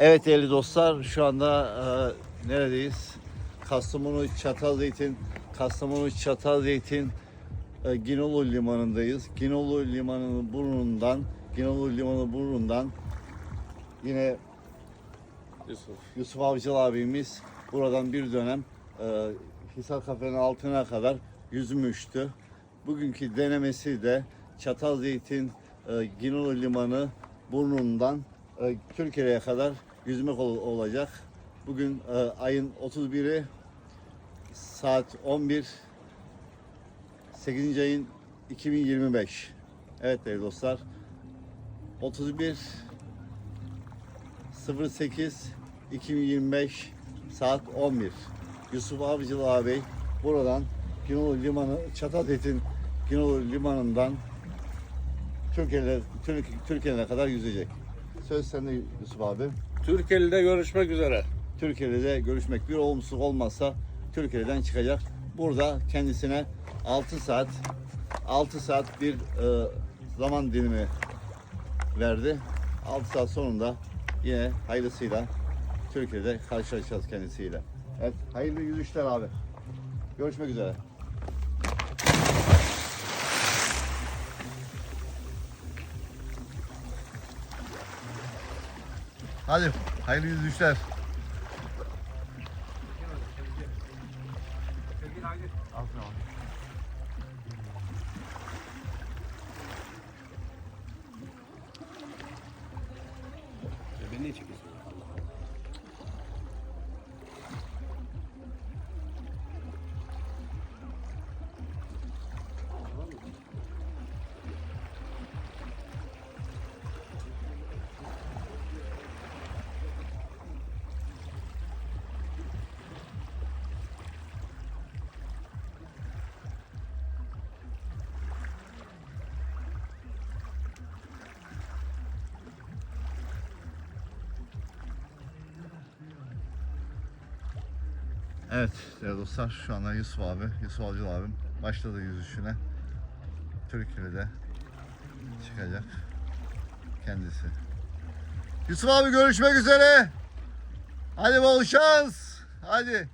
Evet değerli dostlar şu anda e, neredeyiz? Kastamonu Çatalzeytin, Kastamonu Çatalzeytin e, Ginolu Limanı'ndayız. Ginolu Limanı'nın burnundan, Ginolu Limanı burnundan yine Yusuf. Yusuf Avcıl abimiz buradan bir dönem e, Hisar Kafe'nin altına kadar yüzmüştü. Bugünkü denemesi de Çatalzeytin e, Ginolu Limanı burnundan e, Türkiye'ye kadar yüzmek ol- olacak. Bugün e, ayın 31'i saat 11 8. ayın 2025. Evet değerli dostlar. 31 08 2025 saat 11. Yusuf Avcılı ağabey buradan Ginolu Limanı, Çatalhöyük'ün Ginolu Limanı'ndan Türkiye'ye Türk, Türkiye'ye kadar yüzecek. Söz sende Yusuf abi. Türkiye'de görüşmek üzere. Türkiye'de görüşmek bir olumsuzluk olmazsa Türkiye'den çıkacak. Burada kendisine 6 saat 6 saat bir e, zaman dilimi verdi. 6 saat sonunda yine hayırlısıyla Türkiye'de karşılaşacağız kendisiyle. Evet, hayırlı yüzüşler abi. Görüşmek üzere. Hadi hayırlı yüzüşler. Beni niye çekiyorsun? Evet değerli dostlar şu anda Yusuf abi, Yusuf Avcıl abim başladı yüzüşüne. Türkiye'de çıkacak kendisi. Yusuf abi görüşmek üzere. Hadi bol şans. Hadi.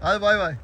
Hadi bay bay.